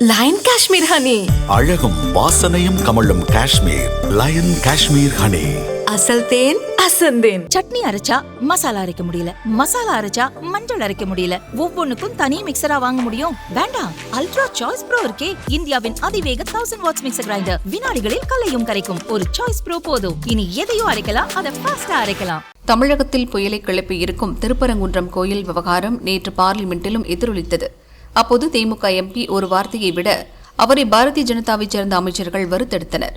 Line Kashmir honey அழகும் வாசனையும் கமழும் காஷ்மீர். லயன் காஷ்மீர் ஹனி அசல் தேன் அசந்தேன் சட்னி அரைச்சா மசாலா அரைக்க முடியல. மசாலா அரைச்சா மஞ்சள் அரைக்க முடியல. ஒவ்வொன்னுக்கும் தனி மிக்சரா வாங்க முடியும். வேண்டாம். அல்ட்ரா சாய்ஸ் ப்ரோ இருக்கே. இந்தியாவின் அதிவேக தௌசண்ட் வாட்ஸ் மிக்சர் கிரைண்டர் வினாடிகளில் கலையும் கரைக்கும். ஒரு சாய்ஸ் ப்ரோ போதும். இனி எதையும் அரைக்கலாம். அதை ஃபாஸ்டா அரைக்கலாம். தமிழகத்தில் புயலை கிளப்பி இருக்கும் திருப்பரங்குன்றம் கோயில் விவகாரம் நேற்று பார்லிமெண்டிலும் எதிரொலித்தது. அப்போது திமுக எம்பி ஒரு வார்த்தையை விட அவரை பாரதிய ஜனதாவைச் சேர்ந்த அமைச்சர்கள் வறுத்தெடுத்தனர்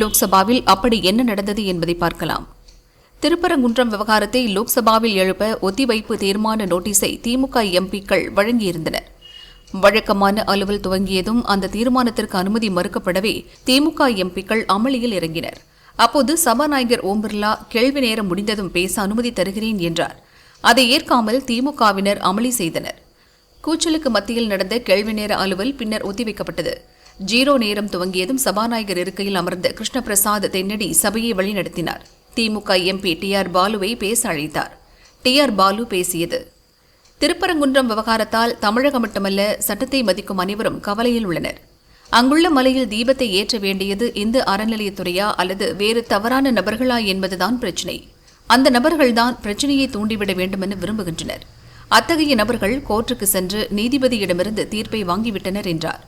லோக்சபாவில் அப்படி என்ன நடந்தது என்பதை பார்க்கலாம். திருப்பரங்குன்றம் விவகாரத்தை லோக்சபாவில் எழுப்ப ஒத்திவைப்பு தீர்மான நோட்டீஸை திமுக எம்பிக்கள் வழங்கியிருந்தனர். வழக்கமான அலுவல் துவங்கியதும் அந்த தீர்மானத்திற்கு அனுமதி மறுக்கப்படவே திமுக எம்பிக்கள் அமளியில் இறங்கினர். அப்போது சபாநாயகர் ஓம் பிர்லா கேள்வி நேரம் முடிந்ததும் பேச அனுமதி தருகிறேன் என்றார். அதை ஏற்காமல் திமுகவினர் அமளி செய்தனர். கூச்சலுக்கு மத்தியில் நடந்த கேள்வி நேர அலுவல் பின்னர் ஒத்திவைக்கப்பட்டது. ஜீரோ நேரம் துவங்கியதும் சபாநாயகர் இருக்கையில் அமர்ந்த கிருஷ்ணபிரசாத் தென்னடி சபையை வழிநடத்தினார். திமுக எம்பி டி ஆர் பாலுவை பேச அழைத்தார். டி ஆர் பாலு பேசியது. திருப்பரங்குன்றம் விவகாரத்தால் தமிழகம் மட்டுமல்ல சட்டத்தை மதிக்கும் அனைவரும் கவலையில் உள்ளனர். அங்குள்ள மலையில் தீபத்தை ஏற்ற வேண்டியது இந்து அறநிலையத்துறையா அல்லது வேறு தவறான நபர்களா என்பதுதான் பிரச்சினை. அந்த நபர்கள்தான் பிரச்சனையை தூண்டிவிட வேண்டுமென விரும்புகின்றனர். அத்தகைய நபர்கள் கோர்ட்டுக்கு சென்று நீதிபதியிடமிருந்து தீர்ப்பை வாங்கிவிட்டனர் என்றார்.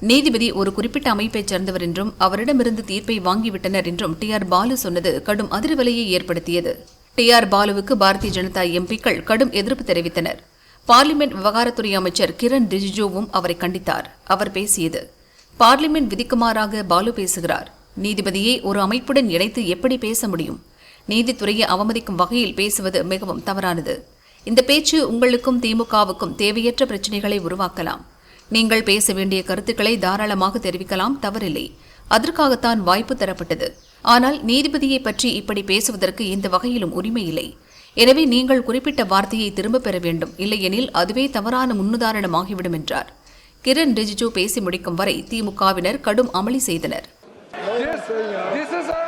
நீதிபதி ஒரு குறிப்பிட்ட அமைப்பைச் சேர்ந்தவர் என்றும் அவரிடமிருந்து தீர்ப்பை வாங்கிவிட்டனர் என்றும் டி ஆர் பாலு சொன்னது கடும் அதிர்வலையை ஏற்படுத்தியது. டி ஆர் பாலுவுக்கு பாரதிய ஜனதா எம்பிக்கள் கடும் எதிர்ப்பு தெரிவித்தனர். பார்லிமெண்ட் விவகாரத்துறை அமைச்சர் கிரண் ரிஜிஜுவும் அவரை கண்டித்தார். அவர் பேசியது பார்லிமெண்ட் விதிக்குமாறாக பாலு பேசுகிறார். நீதிபதியை ஒரு அமைப்புடன் இணைத்து எப்படி பேச முடியும்? நீதித்துறையை அவமதிக்கும் வகையில் பேசுவது மிகவும் தவறானது. இந்த பேச்சு உங்களுக்கும் திமுகவுக்கும் தேவையற்ற பிரச்சனைகளை உருவாக்கலாம். நீங்கள் பேச வேண்டிய கருத்துக்களை தாராளமாக தெரிவிக்கலாம் தவறில்லை. அதற்காகத்தான் வாய்ப்பு தரப்பட்டது. ஆனால் நீதிபதியை பற்றி இப்படி பேசுவதற்கு எந்த வகையிலும் உரிமை இல்லை. எனவே நீங்கள் குறிப்பிட்ட வார்த்தையை திரும்பப் பெற வேண்டும். இல்லையெனில் அதுவே தவறான முன்னுதாரணமாகிவிடும் என்றார். கிரண் ரிஜிஜு பேசி முடிக்கும் வரை திமுகவினர் கடும் அமளி செய்தனர். This, is a,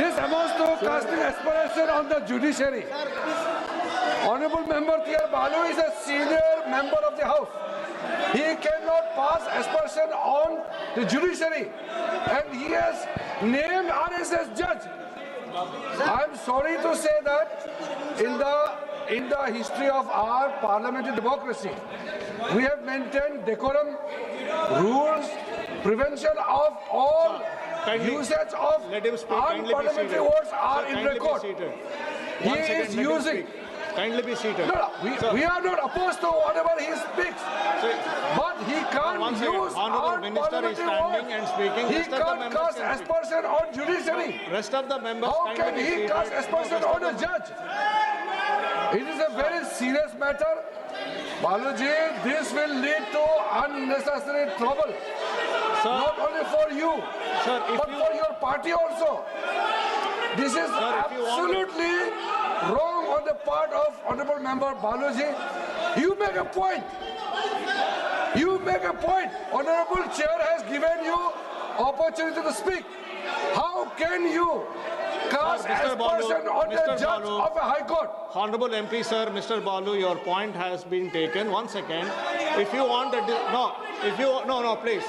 this amounts to casting aspersion on the judiciary. Honorable member T.R. Balu is a senior member of the house. He cannot pass aspersion on the judiciary. And he has named RSS judge. I am sorry to say that in the in the history of our parliamentary democracy, we have maintained decorum, rules, prevention of all Kindly usage of Let him speak. Kindly be unparliamentary words are Sir, in record. He is using. Kindly be seated. No, no, we, we are not opposed to whatever he speaks. sir, But he can't second. use Honourable Minister is standing and speaking. He can't cast aspersion on judiciary. Rest of the members How can he cast aspersion on a judge? It is a very serious matter. Baluji, this will lead to unnecessary trouble. Sir, Not only for you, Sir, if but you- for your party also. This is Sir, if you want- absolutely wrong on the part of Honorable Member Baluji. You make a point. You make a point. Honorable Chair has given you opportunity to speak. How can you cast Mr. Balu, on the judge Balu. of a high court? Honorable MP, sir, Mr. Balu, your point has been taken. One second. If you want a no, if you no no please,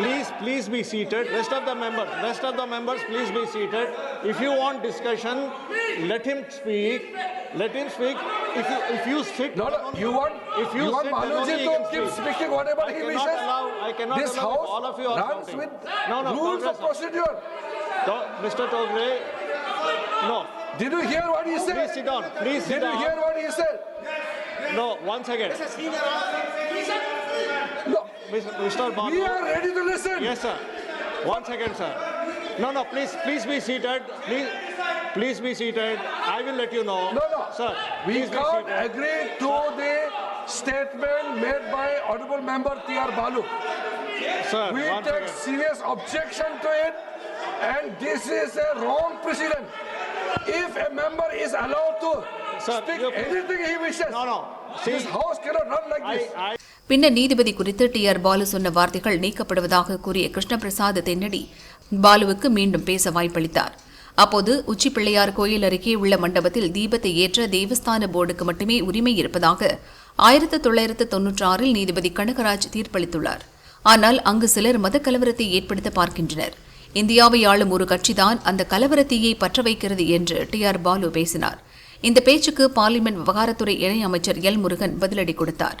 please please be seated. Rest of the members, rest of the members, please be seated. If you want discussion, let him speak. Let him speak. If you if you sit, No, no, you want, if you, you want sit, then Baluji only he to keep speak. speaking whatever I he wishes? allow. I cannot This allow house that all of you are runs shouting. with no, no, rules of procedure. To- Mr. Togre, no. Did you hear what he said? Please sit down. Please sit Did you hear what he said? No, one second. No, Mr. Balu. we are ready to listen. Yes, sir. One second, sir. No, no, please, please be seated. Please, please be seated. I will let you know. No, no. Sir, We can't agree to the statement made by Honorable Member T.R. Balu. Sir, We one take second. serious objection to it and this is a wrong precedent. If a member is allowed to Sir, speak anything he wishes, No, no. this house cannot run like I, this. I, பின்னர் நீதிபதி குறித்து D R Balu சொன்ன வார்த்தைகள் நீக்கப்படுவதாக கூறிய கிருஷ்ணபிரசாத் தென்னடி பாலுவுக்கு மீண்டும் பேச வாய்ப்பளித்தார். அப்போது உச்சிப்பிள்ளையார் கோயில் அருகே உள்ள மண்டபத்தில் தீபத்தை ஏற்ற தேவஸ்தான போர்டுக்கு மட்டுமே உரிமை இருப்பதாக ஆயிரத்து தொள்ளாயிரத்து தொன்னூற்றாறில் நீதிபதி கனகராஜ் தீர்ப்பளித்துள்ளார். ஆனால் அங்கு சிலர் மத கலவரத்தை ஏற்படுத்த பார்க்கின்றனர். இந்தியாவை ஆளும் ஒரு கட்சிதான் அந்த கலவரத்தீயை பற்ற வைக்கிறது என்று டி ஆர் பாலு பேசினார். இந்த பேச்சுக்கு பார்லிமெண்ட் விவகாரத்துறை இணையமைச்சர் எல் முருகன் பதிலடி கொடுத்தார்.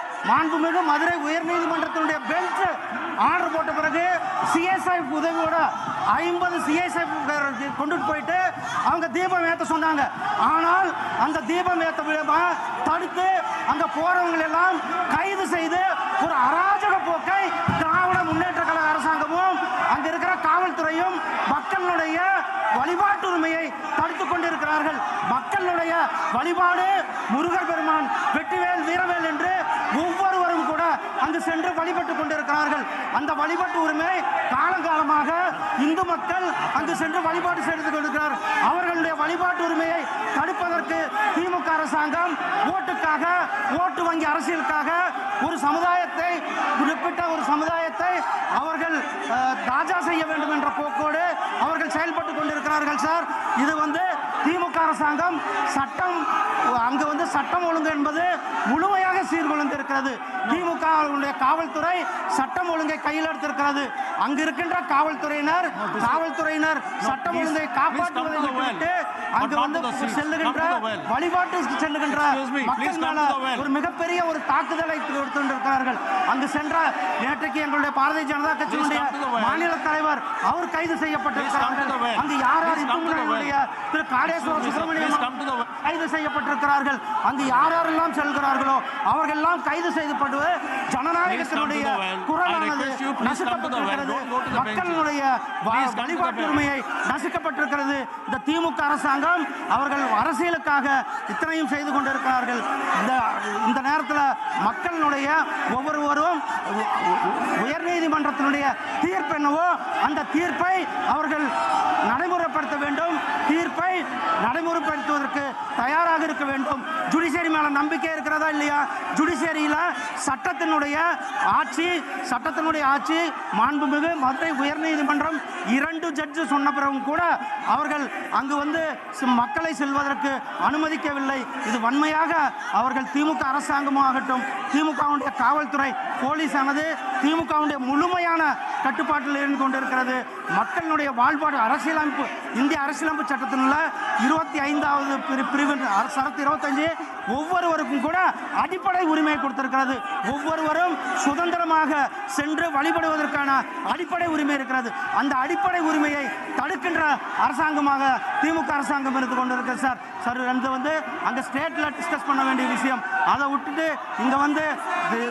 மாண்புமிகு மதுரை உயர்நீதிமன்றத்தினுடைய பெஞ்ச் ஆர்டர் போட்ட பிறகு சிஎஸ்ஐ உதவியோட ஐம்பது சிஎஸ்ஐ கொண்டுட்டு போயிட்டு அவங்க தீபம் ஏற்ற சொன்னாங்க. ஆனால் அந்த தீபம் ஏற்ற விதமாக தடுத்து அங்க போறவங்க எல்லாம் கைது செய்து ஒரு அராஜக போக்கை திராவிட முன்னேற்ற கழக அரசாங்கமும் அங்க இருக்கிற காவல்துறையும் மக்களுடைய வழிபாட்டு உரிமையை கொண்டிருக்க. கொண்டிருக்கிறார்கள் மக்களுடைய வழிபாடு முருகர் பெருமான் வெற்றிவேல் வீரவேல் என்று ஒவ்வொருவரும் கூட அங்கு சென்று வழிபட்டுக் கொண்டிருக்கிறார்கள். அந்த வழிபட்டு உரிமை காலங்காலமாக இந்து மக்கள் அங்கு சென்று வழிபாடு செய்து கொண்டிருக்கிறார். அவர்களுடைய வழிபாட்டு உரிமையை தடுப்பதற்கு திமுக அரசாங்கம் ஓட்டுக்காக ஓட்டு வங்கி அரசியலுக்காக ஒரு சமுதாயத்தை குறிப்பிட்ட ஒரு சமுதாயத்தை அவர்கள் தாஜா செய்ய வேண்டும் என்ற போக்கோடு அவர்கள் செயல்பட்டு கொண்டிருக்கிறார்கள் சார். இது வந்து திமுக அரசாங்கம் சட்டம் அங்கு வந்து சட்டம் ஒழுங்கு என்பது முழுமையாக சீர்குலைந்து இருக்கிறது திமுக காவல்துறை சட்டம் ஒழுங்கை கையில் எடுத்திருக்கிறது. அங்கு இருக்கின்ற காவல்துறையினர் காவல்துறையினர் சட்டம் ஒழுங்கை காப்பாற்றுவதை. விட்டுவிட்டு அங்கு வந்து sea. செல்லுகின்ற மக்கள் மேல. ஒரு மிகப்பெரிய ஒரு தாக்குதலை கொடுத்திருக்கிறார்கள் அங்கு சென்ற நேற்றைக்கு எங்களுடைய பாரதிய ஜனதா கட்சியினுடைய. மாநில தலைவர் அவர் கைது செய்யப்பட்டிருக்கிறார்கள். அங்கு யார் திரு காடேஸ்வர. சுப்பிரமணியம். கைது செய்யப்பட்டிருக்கிறார்கள் அங்கு யார் யாரெல்லாம் செல்கிறார்களோ அவர்கள் எல்லாம் கைது செய்யப்படுவது ஜனநாயகத்தினுடைய குரலானது. நசுக்கப்பட்டிருக்கிறது. மக்களுடைய வழிபாட்டு. உரிமையை நசுக்கப்பட்டிருக்கிறது இந்த திமுக அரசாங்கம் அவர்கள் அரசியலுக்காக இத்தனையும் செய்து கொண்டிருக்கிறார்கள். இந்த இந்த நேரத்தில் மக்களினுடைய ஒவ்வொருவரும் உயர்நீதிமன்றத்தினுடைய தீர்ப்பு என்னவோ அந்த தீர்ப்பை அவர்கள் நடைமுறைப்படுத்த வேண்டும். தீர்ப்பை நடைமுறைப்படுத்துவதற்கு தயாராக இருக்க வேண்டும். ஜுடிஷியரி மேலே நம்பிக்கை இருக்கிறதா இல்லையா? ஜுடிஷியரியில் சட்டத்தினுடைய ஆட்சி சட்டத்தினுடைய ஆட்சி மாண்புமிகு மதுரை உயர்நீதிமன்றம் இரண்டு ஜட்ஜு சொன்ன பிறகும் கூட அவர்கள் அங்கு வந்து மக்களை செல்வதற்கு அனுமதிக்கவில்லை. இது வன்மையாக அவர்கள் திமுக அரசாங்கமாகட்டும் திமுகவுடைய காவல்துறை போலீஸானது திமுகவுடைய முழுமையான கட்டுப்பாட்டில் இருந்து கொண்டிருக்கிறது. மக்களுடைய வாழ்பாடு அரசியலமைப்பு இந்திய அரசியலமைப்பு சட்டத்தினுள்ள இருபத்தி ஐந்தாவது பிரி பிரிவு சரத்து இருபத்தஞ்சு ஒவ்வொருவருக்கும் கூட அடிப்படை உரிமை கொடுத்திருக்கிறது. ஒவ்வொருவரும் சுதந்திரமாக சென்று வழிபடுவதற்கான அடிப்படை உரிமை இருக்கிறது. அந்த அடிப்படை உரிமையை தடுக்கின்ற அரசாங்கமாக திமுக அரசாங்கம் இருந்து கொண்டிருக்கிறது சார். சார் வந்து வந்து அங்கே ஸ்டேட்டில் டிஸ்கஸ் பண்ண வேண்டிய விஷயம் அதை விட்டுட்டு இங்கே வந்து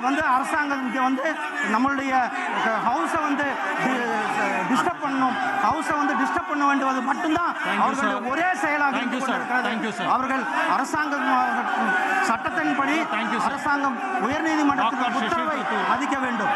வந்து அரசாங்கம் இங்கே வந்து நம்மளுடைய ஹவுஸை வந்து டிஸ்டர்ப் பண்ணணும் ஹவுஸை வந்து டிஸ்டர்ப் பண்ண வேண்டுவது மட்டும்தான் அவர்களுடைய. ஒரே செயலாக அவர்கள் அரசாங்கம் சட்டத்தின்படி. அரசாங்கம் உயர்நீதிமன்றத்தின். உத்தரவை. மதிக்க வேண்டும்